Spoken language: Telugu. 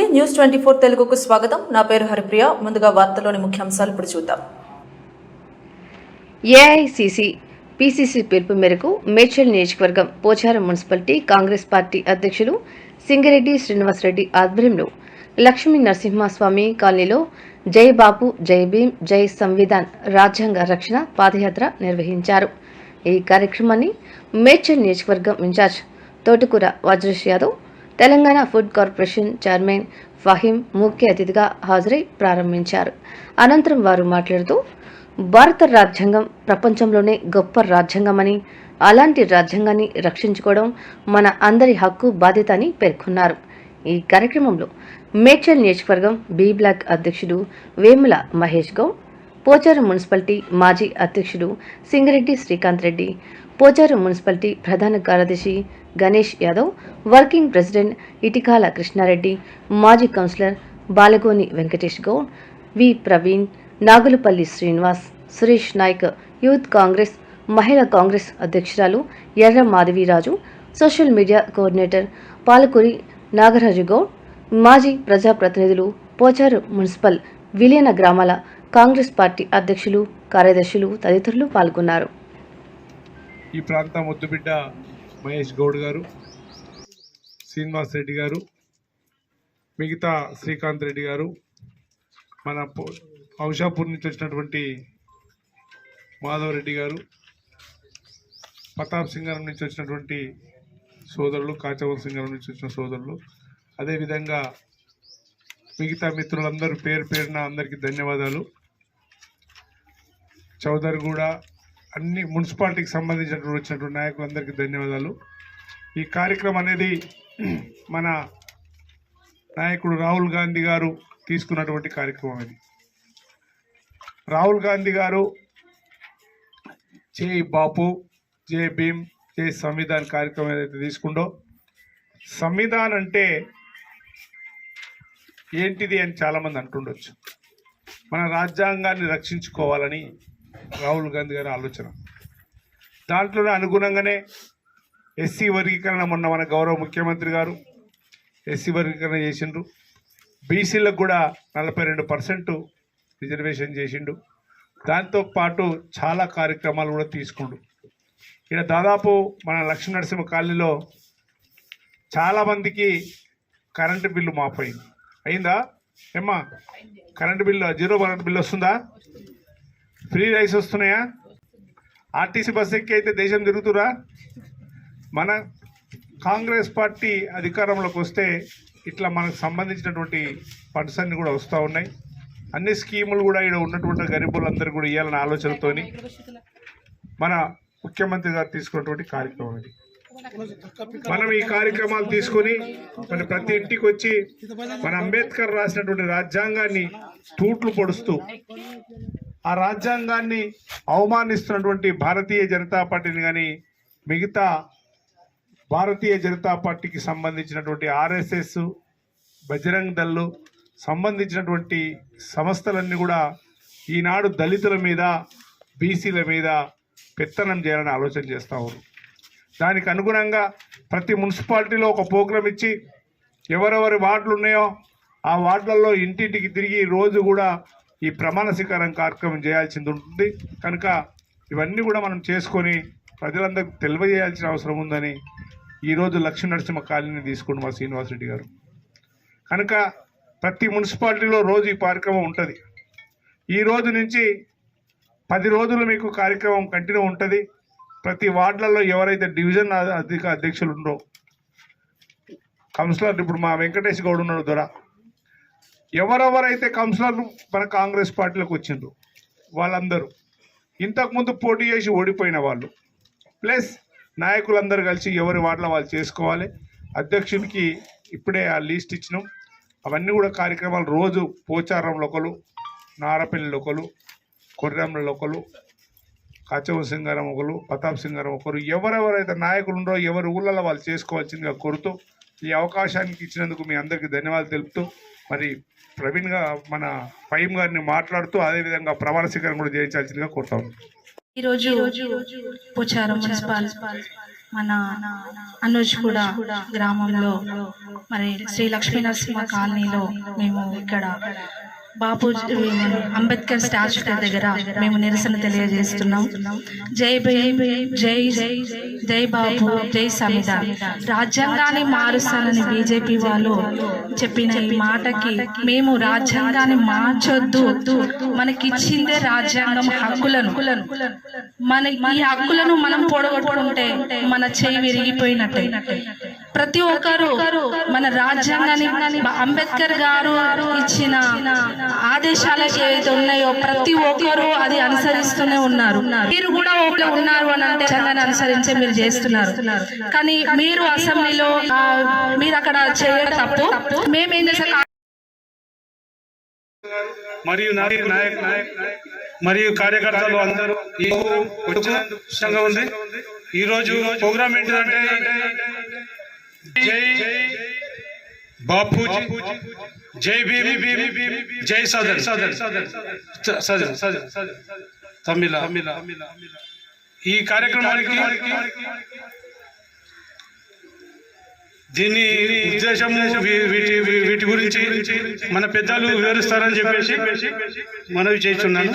నమస్తే. న్యూస్ ట్వంటీ ఫోర్ తెలుగుకు స్వాగతం. నా పేరు హరిప్రియ. ముందుగా వార్తలోని ముఖ్యాంశాలు ఇప్పుడు చూద్దాం. ఏఐసిసి పిసిసి పిలుపు మేరకు మేడ్చల్ నియోజకవర్గం పోచారం మున్సిపాలిటీ కాంగ్రెస్ పార్టీ అధ్యక్షులు సింగిరెడ్డి శ్రీనివాసరెడ్డి ఆధ్వర్యంలో లక్ష్మీ నరసింహస్వామి కాలనీలో జై బాపు జై భీం జై సంవిధాన్ రాజ్యాంగ రక్షణ పాదయాత్ర నిర్వహించారు. ఈ కార్యక్రమాన్ని మేడ్చల్ నియోజకవర్గం in charge Thotakura Vajresh Yadav Telangana food corporation chairman Faheem ముఖ్య అతిథిగా హాజరై ప్రారంభించారు. అనంతరం వారు మాట్లాడుతూ భారత రాజ్యాంగం ప్రపంచంలోనే గొప్ప రాజ్యాంగమని అలాంటి రాజ్యాంగాన్ని రక్షించుకోవడం మన అందరి హక్కు బాధ్యత అని పేర్కొన్నారు. ఈ కార్యక్రమంలో మేడ్చల్ నియోజకవర్గం బి బ్లాక్ అధ్యక్షుడు వేముల మహేష్ గౌడ్ పోచారం మున్సిపాలిటీ మాజీ అధ్యక్షుడు సింగిరెడ్డి శ్రీకాంత్ రెడ్డి పోచారం మున్సిపాలిటీ ప్రధాన కార్యదర్శి గణేష్ యాదవ్ వర్కింగ్ ప్రెసిడెంట్ ఇటికాల కృష్ణారెడ్డి మాజీ councillor Balagoni Venkatesh Goud V Praveen Nagulapalli Srinivas Suresh Naik youth Congress మహిళా కాంగ్రెస్ అధ్యక్షురాలు Erra Madhaviraju social media coordinator Palakuri Nagaraju Goud మాజీ ప్రజాప్రతినిధులు పోచారు మున్సిపల్ విలీన గ్రామాల కాంగ్రెస్ పార్టీ అధ్యక్షులు కార్యదర్శులు తదితరులు పాల్గొన్నారు. ఈ ప్రాంత ముద్దుబిడ్డ మహేష్ గౌడ్ గారు శ్రీనివాస్ రెడ్డి గారు మిగతా శ్రీకాంత్ రెడ్డి గారు మన పో- ఔషాపూర్ నుంచి వచ్చినటువంటి మాధవ్ రెడ్డి గారు ప్రతాప్ సింగారం నుంచి వచ్చినటువంటి సోదరులు కాచవల్ సింగారం నుంచి వచ్చిన సోదరులు. అదేవిధంగా మిగతా మిత్రులందరూ పేరు పేరున అందరికీ ధన్యవాదాలు. చౌదరి కూడా అన్ని మున్సిపాలిటీకి సంబంధించినటువంటి వచ్చినటువంటి నాయకులందరికీ ధన్యవాదాలు. ఈ కార్యక్రమం అనేది మన నాయకుడు రాహుల్ గాంధీ గారు తీసుకున్నటువంటి కార్యక్రమం ఇది. రాహుల్ గాంధీ గారు జై బాపు జై భీమ్ జై సంవిధాన్ కార్యక్రమం ఏదైతే తీసుకుందో సంవిధాన్ అంటే ఏంటిది అని చాలామంది అంటుండొచ్చు. మన రాజ్యాంగాన్ని రక్షించుకోవాలని రాహుల్ గాంధీ గారి ఆలోచన. దాంట్లోనే అనుగుణంగానే ఎస్సీ వర్గీకరణ మొన్న మన గౌరవ ముఖ్యమంత్రి గారు ఎస్సీ వర్గీకరణ చేసిండ్రు. బీసీలకు కూడా నలభై రెండు పర్సెంట్ రిజర్వేషన్ చేసిండు. దాంతో పాటు చాలా కార్యక్రమాలు కూడా తీసుకుండు. ఇక్కడ దాదాపు మన లక్ష్మీ నరసింహ కాలనీలో చాలామందికి కరెంటు బిల్లు మాపోయింది అయిందా? ఏమ్మా? Current bill zero current bill వస్తుందా? ఫ్రీ రైస్ వస్తున్నాయా? ఆర్టీసీ బస్ ఎక్కి అయితే దేశం తిరుగుతురా మన కాంగ్రెస్ పార్టీ అధికారంలోకి వస్తే ఇట్లా మనకు సంబంధించినటువంటి ఫండ్స్ అన్ని కూడా వస్తూ ఉన్నాయి. అన్ని స్కీములు కూడా ఇక్కడ ఉన్నటువంటి గరీబులందరూ కూడా ఇవ్వాలన్న ఆలోచనతో మన ముఖ్యమంత్రి గారు తీసుకున్నటువంటి కార్యక్రమం ఇది. మనం ఈ కార్యక్రమాలు తీసుకొని మన ప్రతి ఇంటికి వచ్చి మన అంబేద్కర్ రాసినటువంటి రాజ్యాంగాన్ని తూట్లు పొడుస్తూ ఆ రాజ్యాంగాన్ని అవమానిస్తున్నటువంటి భారతీయ జనతా పార్టీని కానీ మిగతా భారతీయ జనతా పార్టీకి సంబంధించినటువంటి ఆర్ఎస్ఎస్ బజరంగ్ దళ్ళు సంబంధించినటువంటి సంస్థలన్నీ కూడా ఈనాడు దళితుల మీద బీసీల మీద పెత్తనం చేయాలని ఆలోచన చేస్తూ ఉన్నారు. దానికి అనుగుణంగా ప్రతి మున్సిపాలిటీలో ఒక ప్రోగ్రాం ఇచ్చి ఎవరెవరి వార్డులు ఉన్నాయో ఆ వార్డులలో ఇంటింటికి తిరిగి రోజు కూడా ఈ ప్రమాణ స్వీకారం కార్యక్రమం చేయాల్సింది ఉంటుంది. కనుక ఇవన్నీ కూడా మనం చేసుకొని ప్రజలందరికీ తెలియజేయాల్సిన అవసరం ఉందని ఈరోజు లక్ష్మీ నరసింహ కాలనీ తీసుకుంటు మా శ్రీనివాసరెడ్డి గారు. కనుక ప్రతి మున్సిపాలిటీలో రోజు ఈ కార్యక్రమం ఉంటుంది. ఈ రోజు నుంచి పది రోజులు మీకు కార్యక్రమం కంటిన్యూ ఉంటుంది. ప్రతి వార్డులలో ఎవరైతే డివిజన్ అధిక అధ్యక్షులు ఉండో కౌన్సిలర్ ఇప్పుడు మా వెంకటేష్ గౌడ్ ఉన్నాడు దొర. ఎవరెవరైతే కౌన్సిలర్లు మన కాంగ్రెస్ పార్టీలోకి వచ్చిండ్రు వాళ్ళందరూ ఇంతకుముందు పోటీ చేసి ఓడిపోయిన వాళ్ళు ప్లస్ నాయకులందరూ కలిసి ఎవరి వాటిలో వాళ్ళు చేసుకోవాలి. అధ్యక్షునికి ఇప్పుడే ఆ లిస్ట్ ఇచ్చినాం. అవన్నీ కూడా కార్యక్రమాలు రోజు పోచారంలో ఒకరు నారపల్లి ఒకరు కొర్రెంలో ఒకరు కాచవ సింగారం ఒకరు ప్రతాప్ సింగారం ఒకరు ఎవరెవరైతే నాయకులు ఉండో ఎవరి ఊళ్ళలో వాళ్ళు చేసుకోవాల్సిందిగా కోరుతూ ఈ అవకాశానికి ఇచ్చినందుకు మీ అందరికీ ధన్యవాదాలు తెలుపుతూ మరి ప్రవీణ్గా మన ఫైమ్ గారిని మాట్లాడుతూ అదేవిధంగా ప్రమాణ స్వీకారం కూడా చేయించాల్సిందిగా కోరుతాం ఈరోజు పోచారం మున్సిపాల్ మన అనుజ్ కూడా గ్రామంలో మరి శ్రీ లక్ష్మీ నరసింహ కాలనీలో మేము ఇక్కడ బాపు అంబేద్కర్ స్టాచ్యూ దగ్గర మేము నిరసన తెలియజేస్తున్నాం. జై భీమ్ జై జై జై బాబు జై సంవిధాన్ రాజ్యాంగాన్ని మారుస్తానని బీజేపీ వాళ్ళు చెప్పిన ఈ మాటకి మేము రాజ్యాంగాన్ని మార్చొద్దు. మనకిచ్చిందే రాజ్యాంగం హక్కులను. మన ఈ హక్కులను మనం పొడగొట్టుకుంటే మన చేయి విరిగిపోయినట్టే. ప్రతి ఒక్కరు మన రాజ్యాంగాన్ని అంబేద్కర్ గారు ఇచ్చిన ఆదేశాలు ఏవైతే ఉన్నాయో ప్రతి ఒక్కరు అది అనుసరిస్తూనే ఉన్నారు. మీరు కూడా ఒకరు ఉన్నారు అని అంటే రాజ్యాంగాన్ని అనుసరించే మీరు చేస్తున్నారు. కానీ మీరు అసెంబ్లీలో మీరు అక్కడ చేయడం తప్పు. మేమేం చేసాం మరియు నాయక్ నాయక్ నాయక్ మరియు కార్యకర్తలు అందరూ ఈ ఉంది. ఈ రోజు ప్రోగ్రామ్ ఏంటంటే జై బాపూజీ జై భీమ్ జై సదర్ సదర్ సదర్ సదర్ తమిళ. ఈ కార్యక్రమానికి దీని ఉద్దేశము వీ- వీటి వీటి గురించి మన పెద్దలు వివరిస్తారని చెప్పేసి మనవి చేస్తున్నాను.